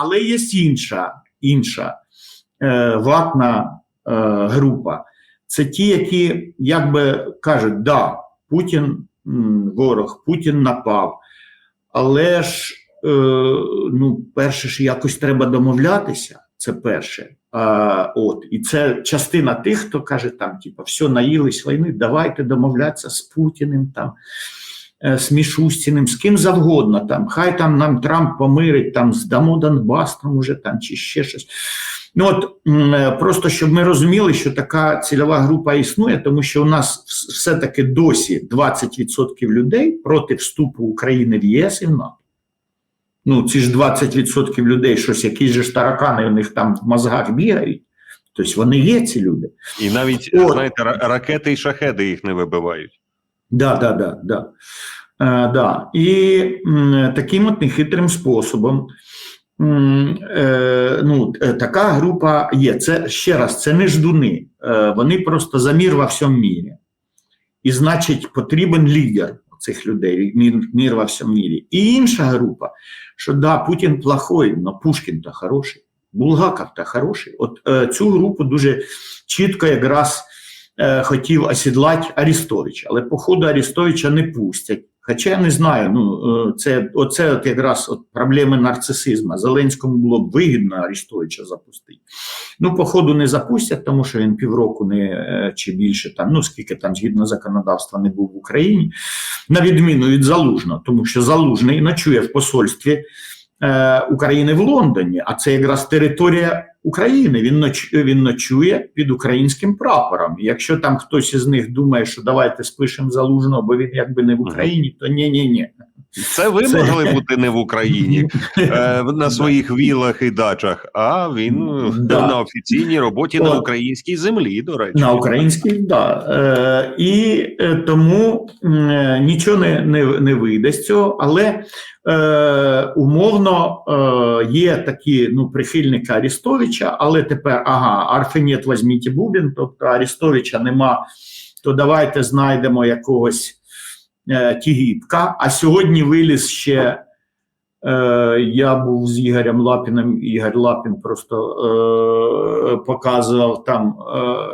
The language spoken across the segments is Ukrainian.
Але є інша, інша е, ватна е, група. Це ті, які якби кажуть, да, Путін ворог, Путін напав, але ж е, ну, перше ж якось треба домовлятися. Це перше. А, от, і це частина тих, хто каже, там, типу, все, наїлись війни, давайте домовлятися з Путіним, там, з Мішустіним, з ким завгодно. Там, хай там нам Трамп помирить, там, здамо Донбас, там, уже, там, чи ще щось. Ну, от, е, просто щоб ми розуміли, що така цільова група існує, тому що у нас все-таки досі 20% людей проти вступу України в ЄС і в НАТО. Ну, ці ж 20% людей, щось, якісь же ж таракани у них там в мозгах бігають. Тобто вони є ці люди. І навіть, От. знаєте, ракети і шахеди їх не вибивають. Да, да, да, да. Е, да. І м, таким от нехитрим способом е, ну, е, така група є. Це ще раз, це не ждуни. Е, вони просто за мір во всьому мірі. І значить, потрібен лідер цих людей, мір, мір во всьому мірі. І інша група, що да, Путін плохой, але Пушкін то хороший, Булгаков то хороший. От е, цю групу дуже чітко якраз е, хотів осідлати Арістовича, але походу Арістовича не пустять. Хоча я не знаю, ну е, це оце от якраз от проблеми нарцисизму. Зеленському було б вигідно Арістовича запустити. Ну, походу, не запустять, тому що він півроку не е, чи більше там, ну скільки там згідно законодавства не був в Україні, на відміну від Залужного, тому що Залужний ночує в посольстві е, України в Лондоні, а це якраз територія України. Він ноч, він ночує під українським прапором. І Якщо там хтось із них думає, що давайте спишемо залужного, бо він якби не в Україні, то ні, ні, ні. Це ви Це- могли бути не в Україні е, на своїх вілах і дачах, а він Да. на офіційній роботі на українській землі, до речі. На українській, да. Е, і е, тому е, нічого не, не, не вийде з цього, але е, умовно е, є такі ну, прихильники Арістовича, але тепер ага, Арфенєт візьміть Бубін, тобто Арістовича нема, то давайте знайдемо якогось е, Тігіпка. А сьогодні виліз ще. Е, я був з Ігорем Лапіним. Ігор Лапін просто е, показував там,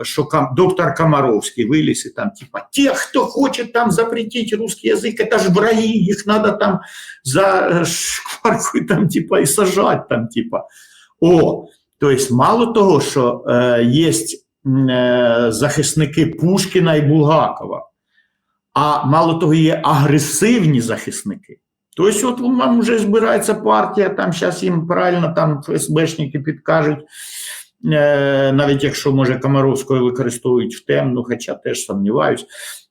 е, що кам, доктор Комаровський виліз і там, типа, ті, хто хоче там запретити русский язик, це ж враги, їх треба там за шкваркою там, типа, і сажати там, типа. О, тобто, мало того, що е, є е, захисники Пушкіна і Булгакова, а мало того, є агресивні захисники. Тобто, от вам вже збирається партія, там зараз їм правильно там ФСБшники підкажуть, е, навіть якщо, може, Комаровського використовують в темну, хоча теж сумніваюсь.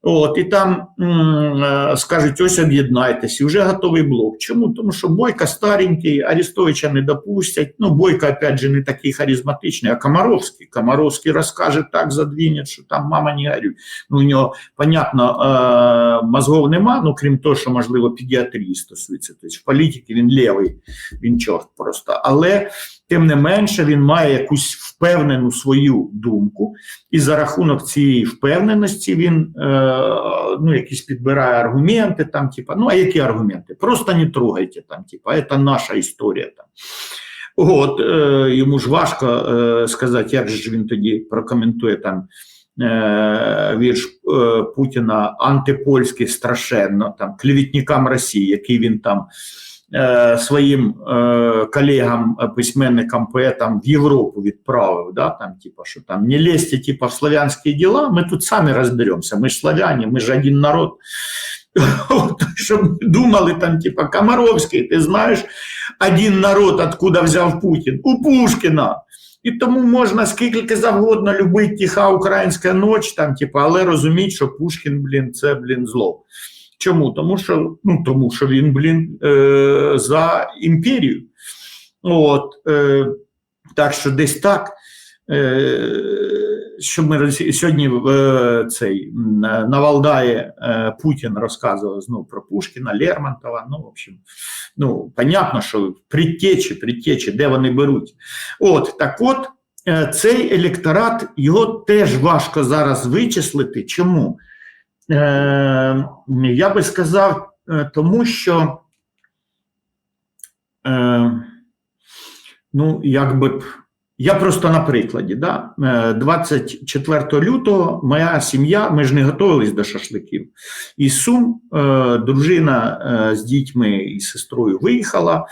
От, і там м, е, скажуть, ось об'єднайтесь, і вже готовий блок. Чому? Тому що Бойко старенький, Арестовича не допустять. Ну, Бойко, опять же, не такий харизматичний, а Комаровський. Комаровський розкаже так, задвінять, що там мама не горюй. Ну, у нього, понятно, е, мозгов нема, ну крім того, що, можливо, педіатрії стосується. Тобто в політиці він лівий, він чорт просто. Але тим не менше він має якусь впевнену свою думку, і за рахунок цієї впевненості він е, ну, якісь підбирає аргументи, там, типа, ну а які аргументи? Просто не трогайте там, типа, це наша історія. Там. От, е, йому ж важко е, сказати, як же він тоді прокоментує там е, вірш е, Путіна антипольський страшенно, там, клівітникам Росії, який він там е, своїм е, колегам, е, письменникам, поетам в Європу відправив, да, там, типа, що там не лезьте типа, в славянські діла, ми тут самі розберемося, ми ж славяне, ми ж один народ. Щоб думали там, типа, Комаровський, ти знаєш, один народ, откуда взяв Путін? У Пушкіна. І тому можна скільки завгодно любити тиха українська ніч, там, типу, але розуміти, що Пушкін, блін, це блін, зло. Чому? Тому що, ну, тому що він, блін, е, за імперію. От, е, так що десь так. Е, що ми сьогодні е, цей на Валдаї е, Путін розказував знову про Пушкіна, Лермонтова. Ну, в общем, ну, понятно, що предтечі, предтечі, де вони беруть. От так от цей електорат його теж важко зараз вичислити. Чому? Е, я би сказав, е, тому що е, ну, якби б. Я просто на прикладі. Да? Е, 24 лютого моя сім'я, ми ж не готувалися до шашликів. Із Сум дружина з дітьми і сестрою виїхала,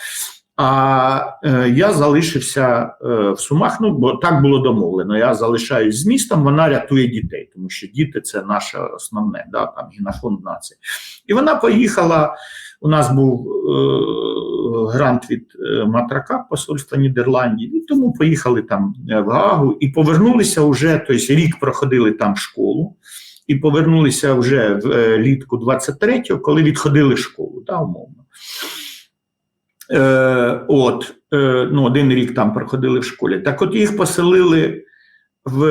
а е, я залишився е, в Сумах. Ну, бо так було домовлено. Я залишаюсь з містом, вона рятує дітей, тому що діти це наше основне, да, там генофонд нації. І вона поїхала. У нас був е, грант від е, Матрака посольства Нідерландів, і тому поїхали там е, в Гаагу і повернулися вже, тобто рік проходили там школу, і повернулися вже в е, літку 23-го, коли відходили школу, да, умовно. Е, от, е, ну, один рік там проходили в школі. Так от їх поселили в,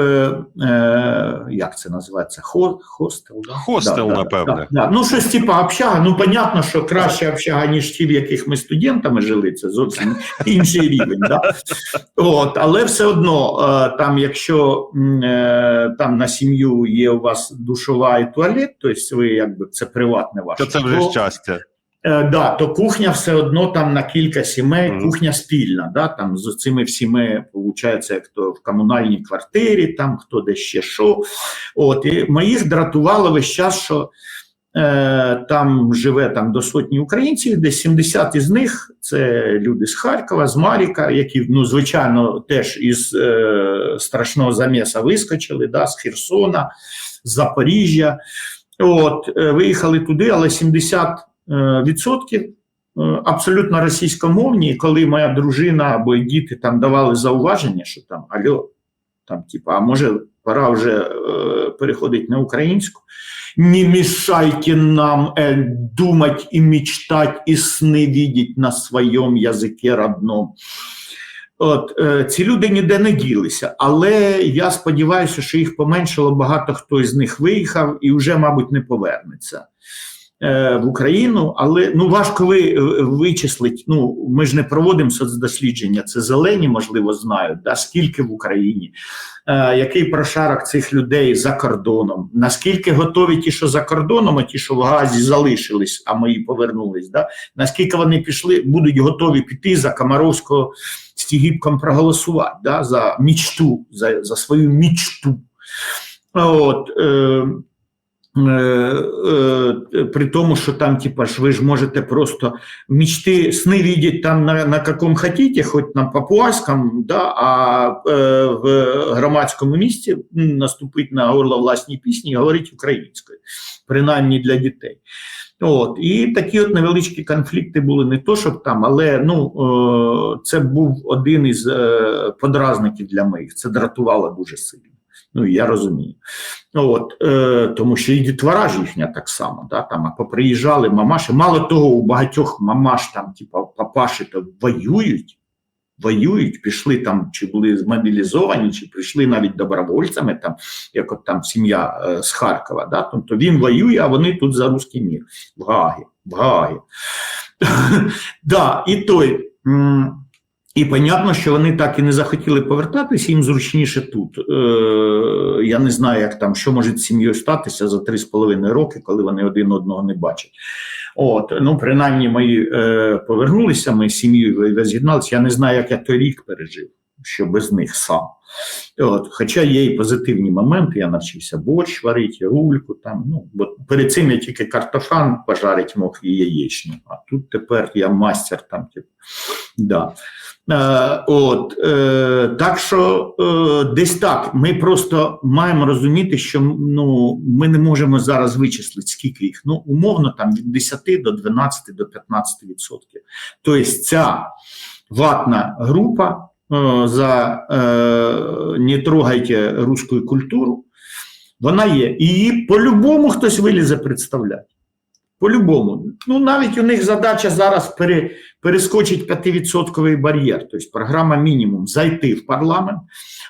е, як це називається, Хо, хостел? Да? Хостел, Да, напевне. Да, да. Ну, щось типа общага. Ну, понятно, що краще общага, ніж ті, в яких ми студентами жили, це зовсім інший рівень. Да? От, але все одно, е, там, якщо е, там на сім'ю є у вас душова і туалет, тобто ви якби це приватне ваше. То це вже щастя. Е, да, то кухня все одно там на кілька сімей, Мгм. кухня спільна. Да, там з цими всіми, виходить, як то в комунальній квартирі, там хто де ще що. От, і моїх дратувало весь час, що е, там живе там до сотні українців, десь 70 із них це люди з Харкова, з Маріка, які, ну, звичайно, теж із е, страшного заміса вискочили, да, з Херсона, з Запоріжжя. От, е, виїхали туди, але 70 е, відсотків е, абсолютно російськомовні, і коли моя дружина або діти там давали зауваження, що там альо, там, типа, а може пора вже е, переходити на українську. Не мешайте нам э, думать и мечтать, и сны видеть на своєму язикі родном. От е, ці люди ніде не ділися, але я сподіваюся, що їх поменшало. Багато хто з них виїхав і вже, мабуть, не повернеться е, в Україну. Але ну важко ви вичислити. Ну ми ж не проводимо соцдослідження. Це зелені, можливо, знають. Да, скільки в Україні, е, який прошарок цих людей за кордоном, наскільки готові ті, що за кордоном, а ті, що в Газі залишились, а мої повернулись. Да, наскільки вони пішли, будуть готові піти за Комаровського з Тігіпком проголосувати да, за мічту, за, за свою мічту. От, е, е, е, при тому, що там, типа, ж ви ж можете просто мечти, сни видеть там на, на каком хотите, хоч на папуаському, да, а е, в громадському місті наступить на горло власній пісні і говорить українською, принаймні для дітей. От, і такі от невеличкі конфлікти були не то, щоб там, але ну, е, це був один із е, подразників для моїх. Це дратувало дуже сильно. Ну, я розумію. От, е, тому що і дітвора ж їхня так само, да, там, а поприїжджали мамаші. Мало того, у багатьох мамаш там, типу, папаші то воюють, воюють, пішли там, чи були змобілізовані, чи прийшли навіть добровольцями, там, як от там сім'я е, з Харкова. Да, тобто він воює, а вони тут за русський мір в Гагі. В Гагі. да, і той. І понятно, що вони так і не захотіли повертатися, їм зручніше тут. Е, я не знаю, як там, що може з сім'єю статися за три з половиною роки, коли вони один одного не бачать. От, ну, принаймні, ми е, повернулися, ми з сім'єю роз'єдналися. Я не знаю, як я той рік пережив, що без них сам. От, хоча є і позитивні моменти, я навчився борщ варити, рульку там. Ну, бо перед цим я тільки картофан пожарити мог і яєчню, а тут тепер я мастер там, типу. Да. Е, от, е, так що е, десь так. Ми просто маємо розуміти, що ну, ми не можемо зараз вичислити, скільки їх. Ну, умовно, там від 10 до 12 до 15 відсотків. Тобто ця ватна група за не трогайте руську культуру, вона є. І її по-любому хтось вилізе представляти. По-любому. Ну, навіть у них задача зараз пере, перескочить 5% бар'єр, тобто програма мінімум зайти в парламент,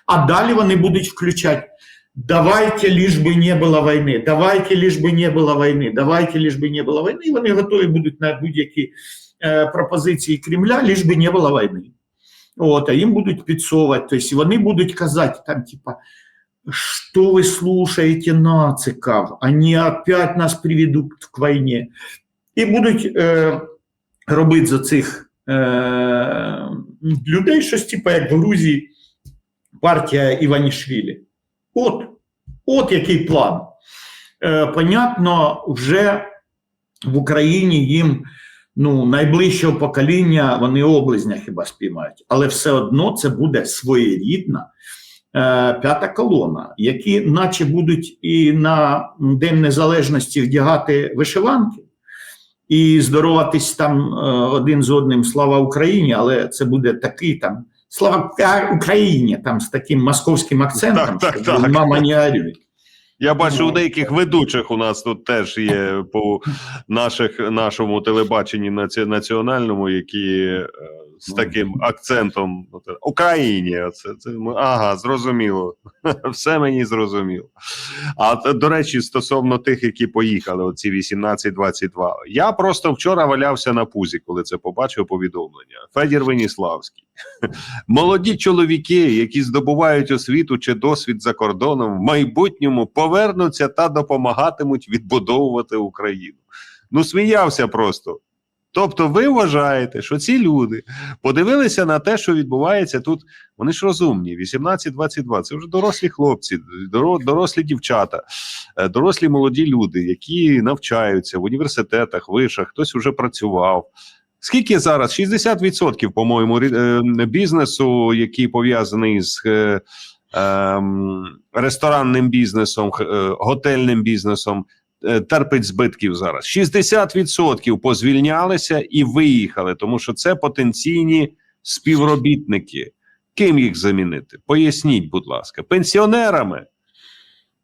а далі вони будуть включати. Давайте лиш би не було війни, давайте лиш би не було війни, давайте лиш би не було війни. І вони готові будуть на будь-які е, пропозиції Кремля, лиш би не було війни. От, а їм будуть підсовувати, тобто вони будуть казати, там, типа, что вы слушаете нациков, они опять нас приведут к війні. І будуть е, робити за цих е, людей, щось типу, як в Грузії партія Іванішвілі. От, от який план. Е, понятно, вже в Україні їм ну, найближчого покоління вони облизня хіба спіймають, але все одно це буде своєрідна п'ята колона, які, наче будуть і на День Незалежності вдягати вишиванки. І здороватись там е, один з одним слава Україні, але це буде такий там слава Україні, там з таким московським акцентом, Так, так, що так. мама не горюй. Я бачу, у Ну. деяких ведучих у нас тут теж є по наших, нашому телебаченні наці- національному, які е, з Ну. таким акцентом ну, Україні. Це, це, ага, зрозуміло. Все мені зрозуміло. А до речі, стосовно тих, які поїхали, оці 18-22. Я просто вчора валявся на пузі, коли це побачив повідомлення. Федір Веніславський. Молоді чоловіки, які здобувають освіту чи досвід за кордоном, в майбутньому повернуться та допомагатимуть відбудовувати Україну. Ну, сміявся просто. Тобто, ви вважаєте, що ці люди подивилися на те, що відбувається тут. Вони ж розумні, 18-22, це вже дорослі хлопці, дорослі дівчата, е, дорослі молоді люди, які навчаються в університетах, вишах, хтось вже працював. Скільки зараз? 60%, по-моєму, е, бізнесу, який пов'язаний з е, ресторанним бізнесом, е, готельним бізнесом, е, терпить збитків зараз. 60% позвільнялися і виїхали, тому що це потенційні співробітники. Ким їх замінити? Поясніть, будь ласка, пенсіонерами.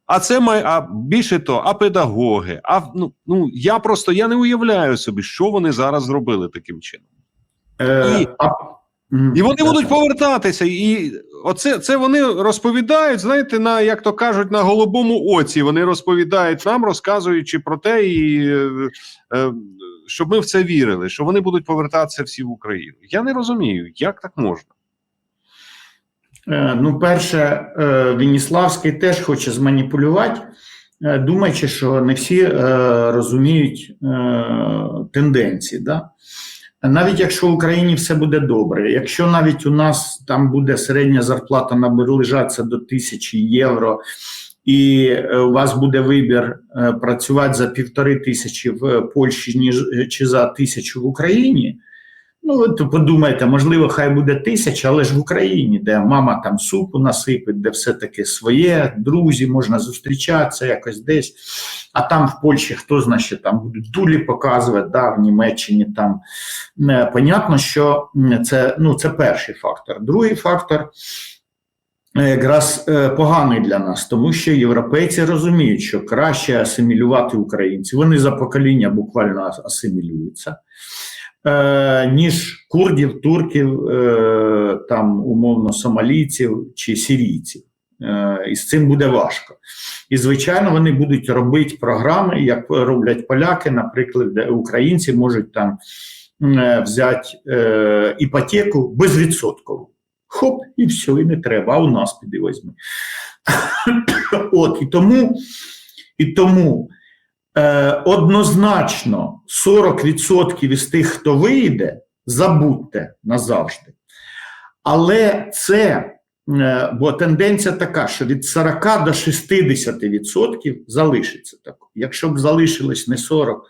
А це має, а більше то, а педагоги. А ну, ну я просто я не уявляю собі, що вони зараз зробили таким чином. Е, І- а, І вони будуть повертатися. І оце це вони розповідають, знаєте, на як то кажуть, на голубому оці. Вони розповідають нам, розказуючи про те, і, е, е, щоб ми в це вірили, що вони будуть повертатися всі в Україну. Я не розумію, як так можна. Е, Ну, перше, е, Веніславський теж хоче зманіпулювати, е, думаючи, що не всі е, розуміють е, тенденції. Да? Навіть якщо в Україні все буде добре, якщо навіть у нас там буде середня зарплата наближатися до тисячі євро, і е, у вас буде вибір е, працювати за півтори тисячі в Польщі, ніж чи за тисячу в Україні. Ну, то подумайте, можливо, хай буде тисяча, але ж в Україні, де мама там супу насипить, де все таки своє, друзі, можна зустрічатися якось десь. А там в Польщі хто що там будуть дулі показувати, да, в Німеччині там. Е, Понятно, що це, ну, це перший фактор. Другий фактор е, якраз е, поганий для нас, тому що європейці розуміють, що краще асимілювати українців. Вони за покоління буквально асимілюються е, ніж курдів, турків, е, там умовно сомалійців чи сирійців. Е, і з цим буде важко. І, звичайно, вони будуть робити програми, як роблять поляки, наприклад, де українці можуть там взяти іпотеку безвідсоткову. Хоп, і все, і не треба, а у нас піди візьми. От, і тому, і тому однозначно 40% із тих, хто вийде, забудьте назавжди. Але це, е, бо тенденція така, що від 40 до 60% залишиться так. Якщо б залишилось не 40, е,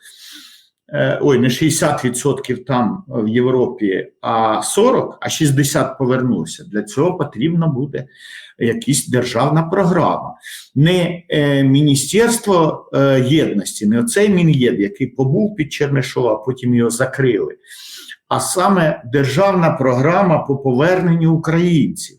ой, не 60% там в Європі, а 40, а 60% повернувся. Для цього потрібна буде якась державна програма не е, Міністерство е, єдності, не оцей Мін'єд, який побув під Чернишова, а потім його закрили, а саме державна програма по поверненню українців.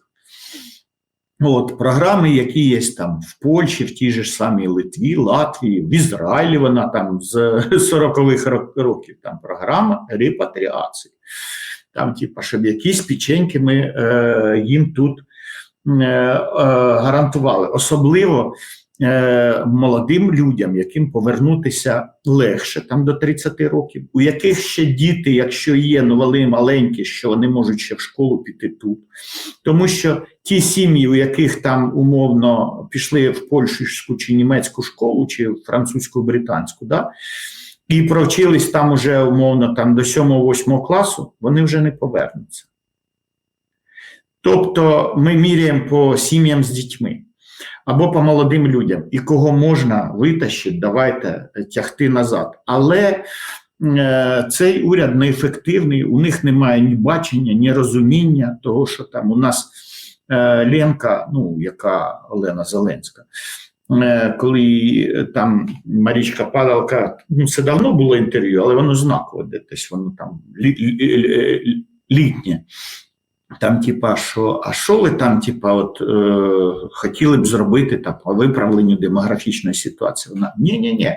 От, програми, які є там в Польщі, в тій же ж самій Литві, Латвії, в Ізраїлі вона там з 40-х років там програма репатріації. Там, типа, щоб якісь печеньки ми е, їм тут е, е, гарантували. Особливо е, молодим людям, яким повернутися легше там до 30 років, у яких ще діти, якщо є ну, маленькі, що вони можуть ще в школу піти тут. Тому що ті сім'ї, у яких там умовно пішли в польську чи німецьку школу, чи французьку, британську, да, і провчились там уже умовно там до 7-8 класу, вони вже не повернуться. Тобто ми міряємо по сім'ям з дітьми або по молодим людям, і кого можна витащити, давайте тягти назад. Але е, цей уряд неефективний, у них немає ні бачення, ні розуміння того, що там у нас е, Ленка, ну яка Олена Зеленська. Е, Коли там Марічка Падалка, ну це давно було інтерв'ю, але воно знаково, де десь воно там лі, лі, лі, літнє. Там, типа, що, а що ви там, типа, от е, хотіли б зробити там, по виправленню демографічної ситуації? Вона ні, ні, ні.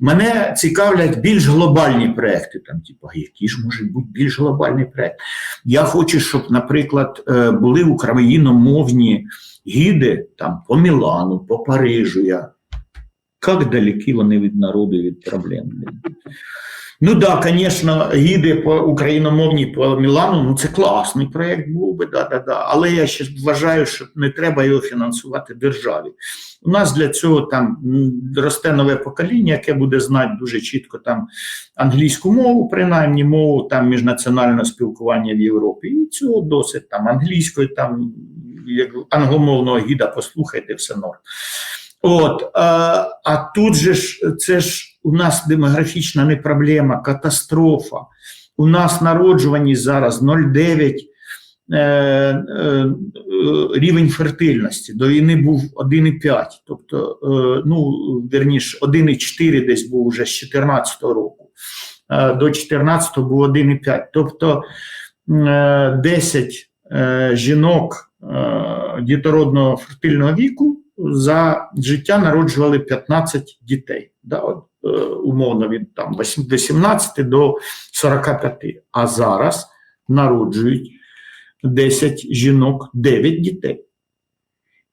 Мене цікавлять більш глобальні проекти. Там, типа, які ж можуть бути більш глобальні проекти? Я хочу, щоб, наприклад, е, були україномовні гіди там по Мілану, по Парижу. Я як далекі вони від народу від проблем. Ну так, да, звісно, гіди по україномовній по Мілану, ну це класний проєкт був би, да, да, да. але я ще вважаю, що не треба його фінансувати державі. У нас для цього там росте нове покоління, яке буде знати дуже чітко там англійську мову, принаймні мову там міжнаціонального спілкування в Європі. І цього досить там англійської, там як англомовного гіда послухайте, все норм. От, а, а тут же ж це ж у нас демографічна не проблема, катастрофа. У нас народжуваність зараз 0,9 е, е, рівень фертильності. До війни був 1,5, тобто, е, ну, верніше, 1,4 десь був вже з 2014 року. Е, до 2014 був 1,5. Тобто е, 10 е, жінок е, дітородного фертильного віку за життя народжували 15 дітей. Да, от, е, умовно від там 18 до 45. А зараз народжують 10 жінок, 9 дітей.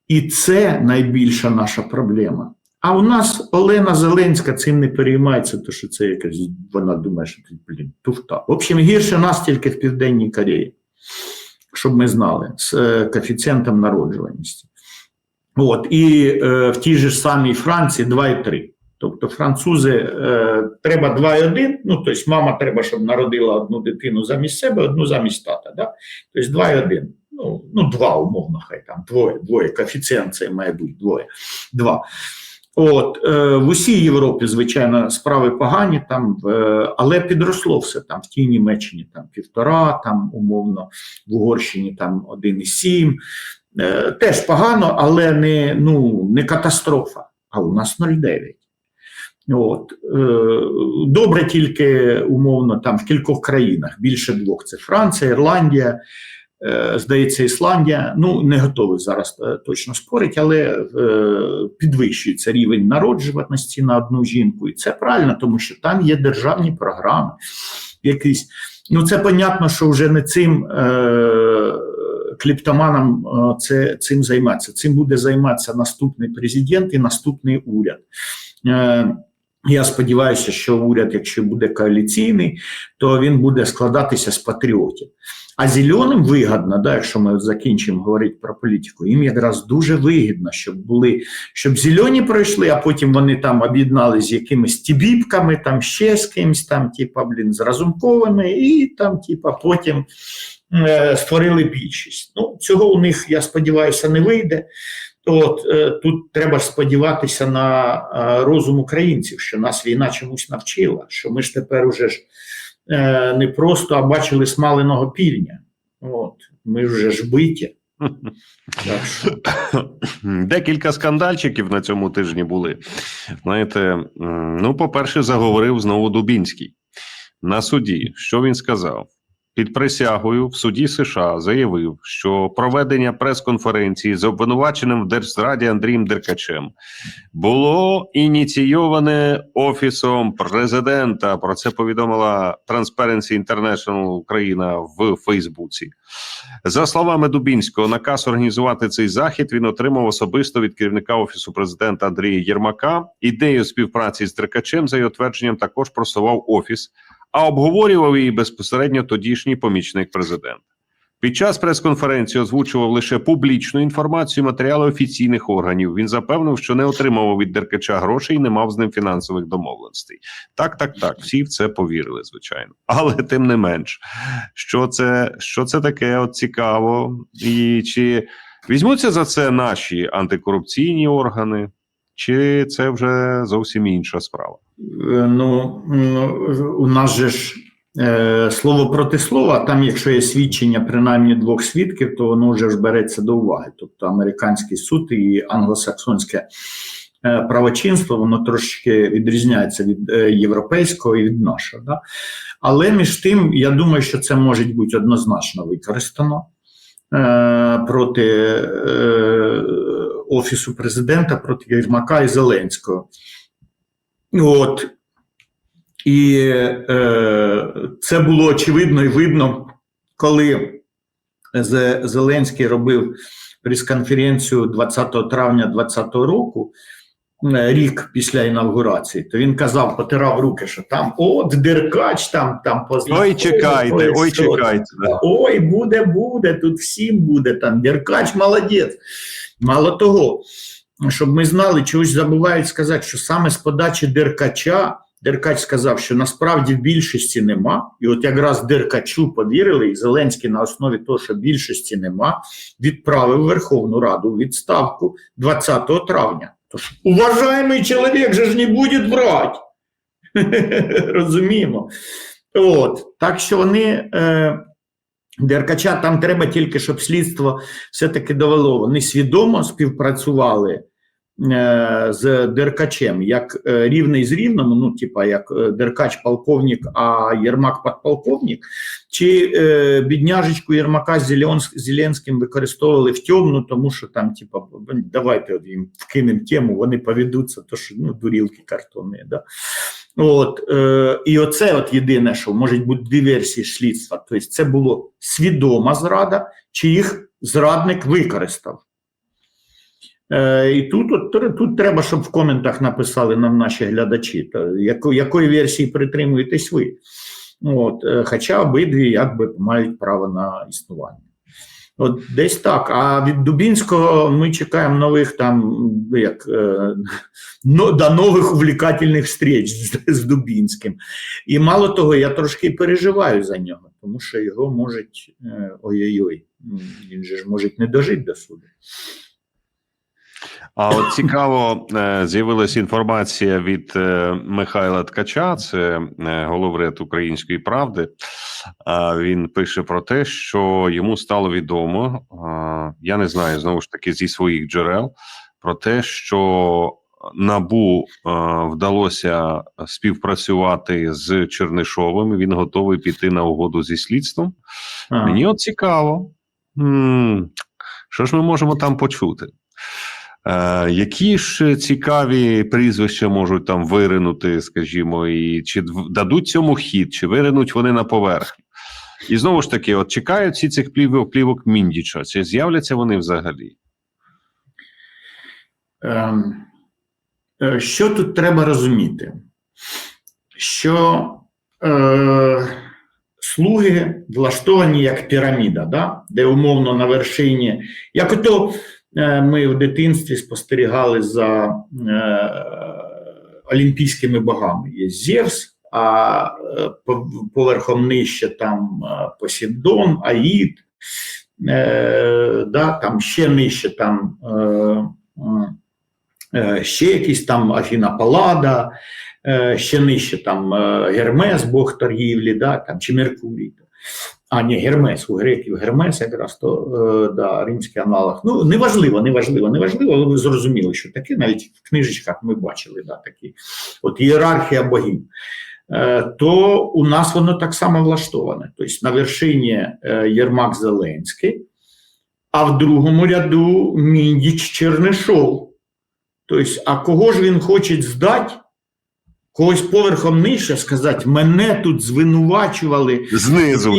І це найбільша наша проблема. А у нас Олена Зеленська цим не переймається, тому що це якась вона думає, що це, блін, туфта. В общем, гірше нас тільки в Південній Кореї, щоб ми знали, з е, коефіцієнтом народжуваності. От, і е, в тій же самій Франції 2,3. Тобто французи е, треба 2,1, ну тобто мама треба, щоб народила одну дитину замість себе, одну замість тата. Да? Тобто 2,1. Ну, ну, два, умовно, хай там двоє, двоє. Коефіцієнт це має бути двоє. Два. От, е, в усій Європі, звичайно, справи погані, там, е, але підросло все там в тій Німеччині там півтора, там умовно в Угорщині там 1,7. Е, теж погано, але не, ну, не катастрофа. А у нас 0,9. От. Е, добре тільки умовно там в кількох країнах, більше двох. Це Франція, Ірландія, е, здається, Ісландія. Ну, не готовий зараз точно спорити, але підвищується рівень народжуваності на одну жінку. І це правильно, тому що там є державні програми. Якісь. Ну, це понятно, що вже не цим. Кліптоманам е, це цим займатися. Цим буде займатися наступний президент і наступний уряд. Я сподіваюся, що уряд, якщо буде коаліційний, то він буде складатися з патріотів. А зеленим вигідно, да, якщо ми закінчимо говорити про політику, їм якраз дуже вигідно, щоб були, щоб зелені пройшли, а потім вони там об'єднали з якимись тібіпками, там ще з кимось, там, типа, блін, з разумковими, і там, типа, потім е, створили більшість. Ну, цього у них, я сподіваюся, не вийде. От е, тут треба ж сподіватися на е, розум українців, що нас війна чомусь навчила, що ми ж тепер уже ж е, не просто а бачили смаленого півня. От, ми вже ж биті. Декілька скандальчиків на цьому тижні були. Знаєте, ну, по-перше, заговорив знову Дубінський на суді. Що він сказав? Під присягою в суді США заявив, що проведення прес-конференції з обвинуваченим в держзраді Андрієм Деркачем було ініційоване офісом президента. Про це повідомила Transparency International Україна в Фейсбуці. За словами Дубінського, наказ організувати цей захід він отримав особисто від керівника офісу президента Андрія Єрмака. Ідею співпраці з Деркачем за його твердженням також просував офіс, а обговорював її безпосередньо тодішній помічник президента. Під час прес-конференції озвучував лише публічну інформацію, матеріали офіційних органів. Він запевнив, що не отримував від Деркача грошей і не мав з ним фінансових домовленостей. Так, так, так. Всі в це повірили, звичайно. Але тим не менш, що це, що це таке? От цікаво, і чи візьмуться за це наші антикорупційні органи, чи це вже зовсім інша справа? Е, Ну, ну, у нас же ж е, слово проти слова, там, якщо є свідчення принаймні двох свідків, то воно вже ж береться до уваги. Тобто американський суд і англосаксонське е, правочинство, воно трошки відрізняється від е, європейського і від нашого. Да? Але між тим, я думаю, що це може бути однозначно використано е, проти е, Офісу президента, проти Єрмака і Зеленського. От. І е, це було очевидно і видно, коли Зеленський робив прес-конференцію 20 травня 2020 року, е, рік після інавгурації, то він казав, потирав руки, що там от Деркач, там, там Ой, чекайте, ой, там, чекайте. да. Ой, буде, буде, тут всім буде. Там Деркач молодець. Мало того, щоб ми знали, чогось забувають сказати, що саме з подачі Деркача Деркач сказав, що насправді більшості нема. І от якраз Деркачу повірили, і Зеленський на основі того, що більшості нема, відправив Верховну Раду у відставку 20 травня. Тож, уважаємий чоловік же ж не буде брати. Розуміємо. От, так що вони. Е, Деркача там треба тільки, щоб слідство все-таки довело. Вони свідомо співпрацювали е, з Деркачем, як е, рівний з рівним, ну, типа як е, Деркач полковник, а Єрмак подполковник, чи е, бідняжечку Єрмака з Зеленським використовували в темну, тому що там, типа, давайте от їм вкинемо тему, вони поведуться, то що ну, дурілки картонні. Да? От, е, і оце от єдине, що можуть бути дві версії слідства. Тобто це було свідома зрада, чи їх зрадник використав. Е, і тут, от, тут треба, щоб в коментах написали нам наші глядачі, то яко, якої версії притримуєтесь ви. От, е, хоча обидві якби мають право на існування. От десь так. А від Дубінського ми чекаємо нових там, як е, но, до нових увлікательних встреч з, з Дубінським. І мало того, я трошки переживаю за нього, тому що його можуть е, ой-ой-ой, він же ж може не дожити до суду. А от цікаво, е, з'явилася інформація від е, Михайла Ткача, це е, головред Української правди. Він пише про те, що йому стало відомо. Я не знаю знову ж таки зі своїх джерел про те, що Набу вдалося співпрацювати з Чернишовим. Він готовий піти на угоду зі слідством. Мені от цікаво, що ж ми можемо там почути? Е, які ж цікаві прізвища можуть там виринути, скажімо, і чи дадуть цьому хід, чи виринуть вони на поверхню? І знову ж таки, от чекають всі цих плівок, плівок Міндіча. Чи з'являться вони взагалі? Ем, е, Що тут треба розуміти? Що е, слуги влаштовані як піраміда, да? де умовно на вершині, як ото ми в дитинстві спостерігали за е, олімпійськими богами. Є Зевс, а е, поверхом нижче там е, Посейдон, Аїд, е, да, там ще нижче там. Е, е, ще якісь там Афіна Палада, е, ще нижче там е, Гермес, Бог торгівлі, да, там, чи Меркурій. А, ні, Гермес, у греків Гермес якраз то е, да, римський аналог. Ну, неважливо, неважливо, неважливо, але ви зрозуміли, що таке навіть в книжечках ми бачили, да, такі. От ієрархія богів. Е, То у нас воно так само влаштоване. Тобто на вершині е, Єрмак Зеленський, а в другому ряду Міндіч Чернишов. Тобто, а кого ж він хоче здати? Когось поверхом нижче сказати, мене тут звинувачували Знизу.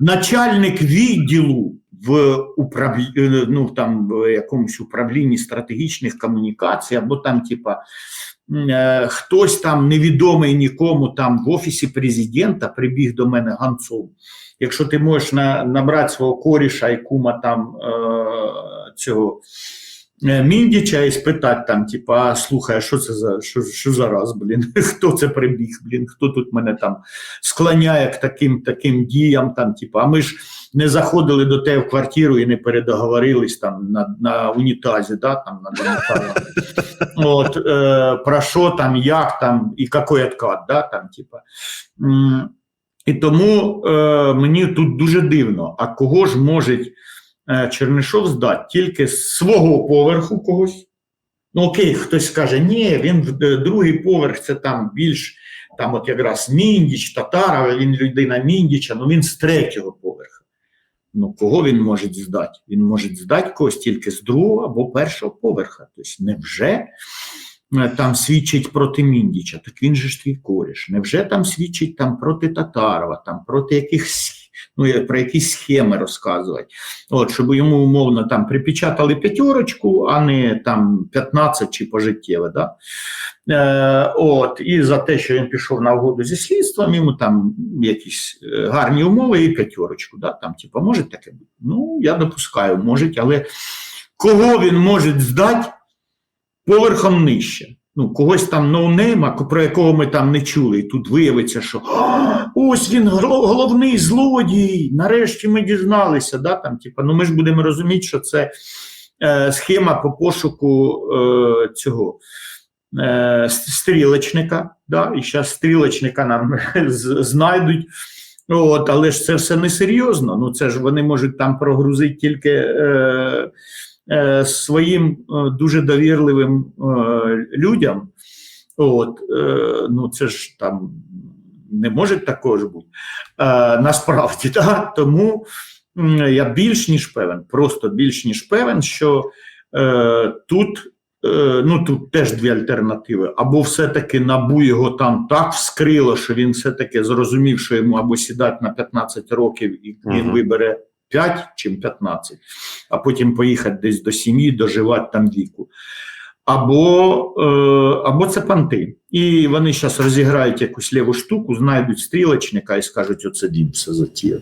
начальник відділу в управлі... е, ну, там, в якомусь управлінні стратегічних комунікацій, або там, типа, е, хтось там невідомий нікому там в офісі президента прибіг до мене Ганцов якщо ти можеш на, набрати свого коріша і кума там е, цього Міндіча і спитати там, типа, а слухай, а що це за що, що за раз, блін? Хто це прибіг, блін? Хто тут мене там склоняє к таким таким діям? Там, типа, а ми ж не заходили до тебе в квартиру і не передоговорились там на, на унітазі, да, там унітазом. От, е, про що там, як там, і який откат, да, там, типа. І тому е, мені тут дуже дивно, а кого ж може е, Чернишов здати? Тільки з свого поверху когось. Ну, окей, хтось скаже, ні, він в е, другий поверх, це там більш там, от якраз Міндіч, Татаров, він людина Міндіча, ну він з третього поверха. Ну, кого він може здати? Він може здати когось тільки з другого або першого поверха. Тобто, невже е, там свідчить проти Міндіча? Так він же ж твій коріш. Невже там свідчить там проти Татарова, там проти якихось ну, про якісь схеми розказувати? От, щоб йому умовно там припечатали п'ятерочку, а не там 15 чи пожиттєве. Да? Е, от, і за те, що він пішов на угоду зі слідством, йому там якісь е, гарні умови і п'ятерочку. Да? Там, типу, може таке бути? Ну, я допускаю, може, але кого він може здати поверхом нижче? Ну, когось там ноунейма, про якого ми там не чули, і тут виявиться, що ось він головний злодій. Нарешті ми дізналися. Да? Там, типу, ну, ми ж будемо розуміти, що це е, схема по пошуку е, цього е, стрілочника. Да? І зараз стрілочника нам знайдуть. От, але ж це все несерйозно. Ну, це ж вони можуть там прогрузити тільки е, е, своїм е, дуже довірливим е, людям. От, е, ну, це ж там не може також бути. Е, насправді, да? тому я більш ніж певен, просто більш ніж певен, що е, тут. Ну, тут теж дві альтернативи. Або все-таки набу його там так вскрило, що він все-таки зрозумів, що йому або сідати на 15 років, і він Мгм. вибере 5 чим 15, а потім поїхати десь до сім'ї, доживати там віку. Або, е, або це панти. І вони зараз розіграють якусь ліву штуку, знайдуть стрілочника і скажуть, оце дім все затіяв.